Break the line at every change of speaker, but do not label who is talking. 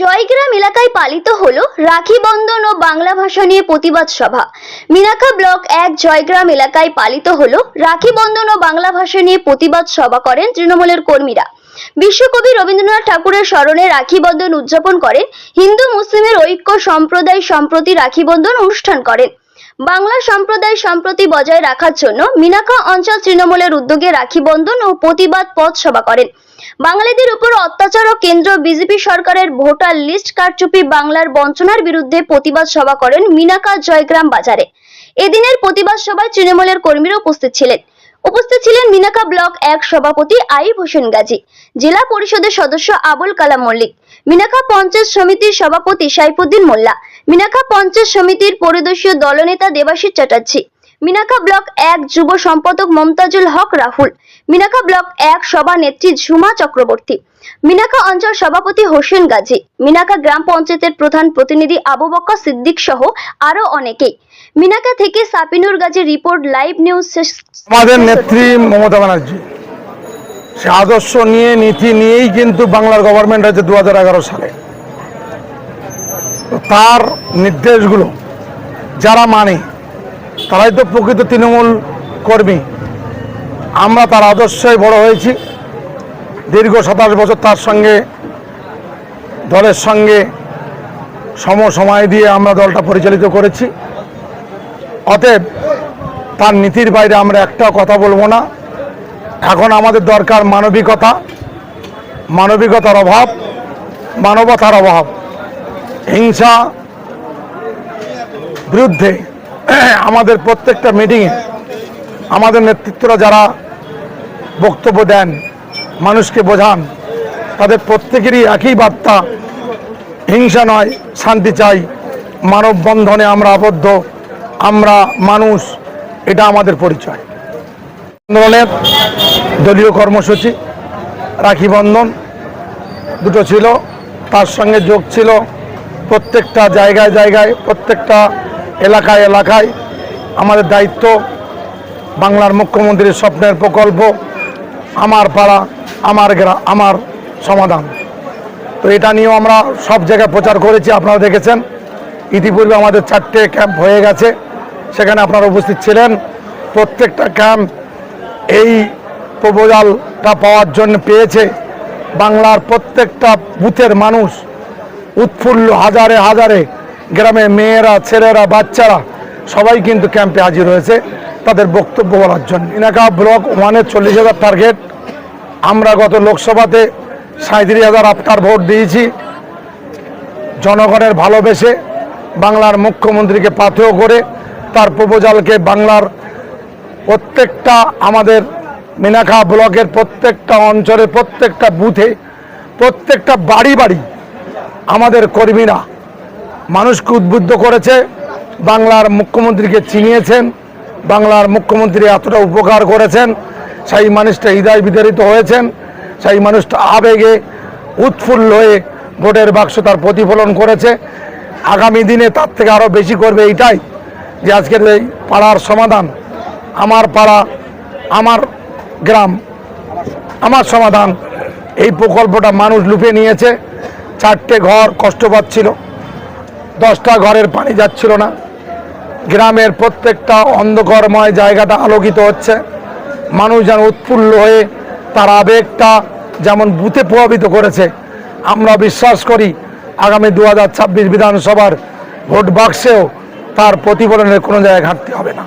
জয়গ্রাম এলাকায় পালিত হলো রাখি বন্ধন ও বাংলা ভাষা নিয়ে প্রতিবাদ সভা। মিনাখা ব্লক এক জয়গ্রাম এলাকায় পালিত হলো রাখি বন্ধন ও বাংলা ভাষা নিয়ে প্রতিবাদ সভা করেন তৃণমূলের কর্মীরা। বিশ্বকবি রবীন্দ্রনাথ ঠাকুরের স্মরণে রাখি বন্ধন উদযাপন করেন। হিন্দু মুসলিমের ঐক্য সম্প্রদায় সম্প্রতি রাখি বন্ধন অনুষ্ঠান করেন। বাংলা সম্প্রদায় সম্প্রতি বজায় রাখার জন্য মিনাখা অঞ্চল তৃণমূলের উদ্যোগে রাখি বন্ধন ও প্রতিবাদ পথ সভা করেন। বাঙালিদের উপর অত্যাচার ও কেন্দ্র বিজেপি সরকারের ভোটার লিস্ট কারচুপি বাংলার বঞ্চনার বিরুদ্ধে প্রতিবাদ সভা করেন মিনাকা জয়গ্রাম বাজারে। এদিনের প্রতিবাদ সভায় তৃণমূলের কর্মীরা উপস্থিত ছিলেন। উপস্থিত ছিলেন মিনাকা ব্লক এক সভাপতি আইব হোসেন গাজী, জেলা পরিষদের সদস্য আবুল কালাম মল্লিক, মিনাকা পঞ্চায়েত সমিতির সভাপতি সাইফুদ্দিন মোল্লা, মিনাকা পঞ্চায়েত সমিতির পরিদর্শীয় দলনেতা দেবাশিস চ্যাটার্জি মিনাখা ব্লক এক যুব সম্পাদক মমতাজুল হক রাহুল মিনাখা ব্লক এক সভানেত্রী ঝুমা চক্রবর্তী মিনাখা অঞ্চল সভাপতি হোসেন গাজী মিনাখা গ্রাম পঞ্চায়েতের প্রধান প্রতিনিধি আবু বক্কর সিদ্দিক সহ আরও অনেকেই। মিনাখা থেকে Sapinur Gazi report, live news
আমাদের নেত্রী মমতা ব্যানার্জি, সে আদর্শ নিয়ে, নীতি নিয়েই কিন্তু বাংলার গভর্নমেন্ট হয়েছে দু সালে। তার নির্দেশগুলো যারা মানে তারাই তো প্রকৃত তৃণমূল কর্মী। আমরা তার আদর্শই বড় হয়েছি। দীর্ঘ সাতাশ বছর তার সঙ্গে, দলের সঙ্গে সম সময় দিয়ে আমরা দলটা পরিচালিত করেছি। অতএব তার নীতির বাইরে আমরা একটাও কথা বলব না। এখন আমাদের দরকার মানবিকতা, মানবিকতার অভাব, মানবতার অভাব। হিংসা বিরুদ্ধে আমাদের প্রত্যেকটা মিটিংয়ে আমাদের নেতৃত্বরা যারা বক্তব্য দেন, মানুষকে বোঝান, তাদের প্রত্যেকেরই একই বার্তা, হিংসা নয়, শান্তি চাই। মানববন্ধনে আমরা আবদ্ধ, আমরা মানুষ, এটা আমাদের পরিচয়। আন্দোলনের দলীয় কর্মসূচি, রাখি বন্ধন, দুটো ছিল, তার সঙ্গে যোগ ছিল প্রত্যেকটা জায়গায় জায়গায়, প্রত্যেকটা এলাকায় এলাকায় আমাদের দায়িত্ব বাংলার মুখ্যমন্ত্রীর স্বপ্নের প্রকল্প, আমার পাড়া, আমার গ্রাম আমার সমাধান। তো এটা নিয়েও আমরা সব জায়গায় প্রচার করেছি, আপনারা দেখেছেন। ইতিপূর্বে আমাদের চারটে ক্যাম্প হয়ে গেছে, সেখানে আপনারা উপস্থিত ছিলেন। প্রত্যেকটা ক্যাম্প এই প্রপোজালটা পাওয়ার জন্য পেয়েছে। বাংলার প্রত্যেকটা বুথের মানুষ উৎফুল্ল হাজারে হাজারে গ্রামের মেয়েরা, ছেলেরা, বাচ্চারা সবাই কিন্তু ক্যাম্পে হাজির হয়েছে তাদের বক্তব্য বলার জন্য। এলাকা ব্লক ওয়ানের চল্লিশ হাজার টার্গেট। আমরা গত লোকসভাতে সাঁত্রিশ হাজার আফটার ভোট দিয়েছি। জনগণের ভালোবেসে বাংলার মুখ্যমন্ত্রীকে পাথেয় করে তার প্রপোজালকে বাংলার প্রত্যেকটা আমাদের মিনাখা ব্লকের প্রত্যেকটা অঞ্চলে প্রত্যেকটা বুথে, প্রত্যেকটা বাড়ি বাড়ি আমাদের কর্মীরা মানুষকে উদ্বুদ্ধ করেছে, বাংলার মুখ্যমন্ত্রীকে চিনিয়েছেন, বাংলার মুখ্যমন্ত্রী এতটা উপকার করেছেন, সেই মানুষটা হৃদয় বিতাড়িত হয়েছেন, সেই মানুষটা আবেগে উৎফুল্ল হয়ে ভোটের বাক্স তার প্রতিফলন করেছে। আগামী দিনে তার থেকে আরও বেশি করবে এইটাই যে আজকের এই পাড়ার সমাধান আমার পাড়া, আমার গ্রাম, আমার সমাধান। এই প্রকল্পটা মানুষ লুপে নিয়েছে। চারটে ঘর কষ্ট পাচ্ছিল। দশটা ঘরের পানি যাচ্ছিল না। গ্রামের প্রত্যেকটা অন্ধকরময় জায়গাটা আলোকিত হচ্ছে। মানুষ যেন উৎফুল্ল হয়ে তার আবেগটা যেমন বুথে প্রভাবিত করেছে। আমরা বিশ্বাস করি, আগামী দু হাজার ছাব্বিশ বিধানসভার ভোট বাক্সেও তার প্রতিফলনের কোনো জায়গায় ঘাটতি হবে না।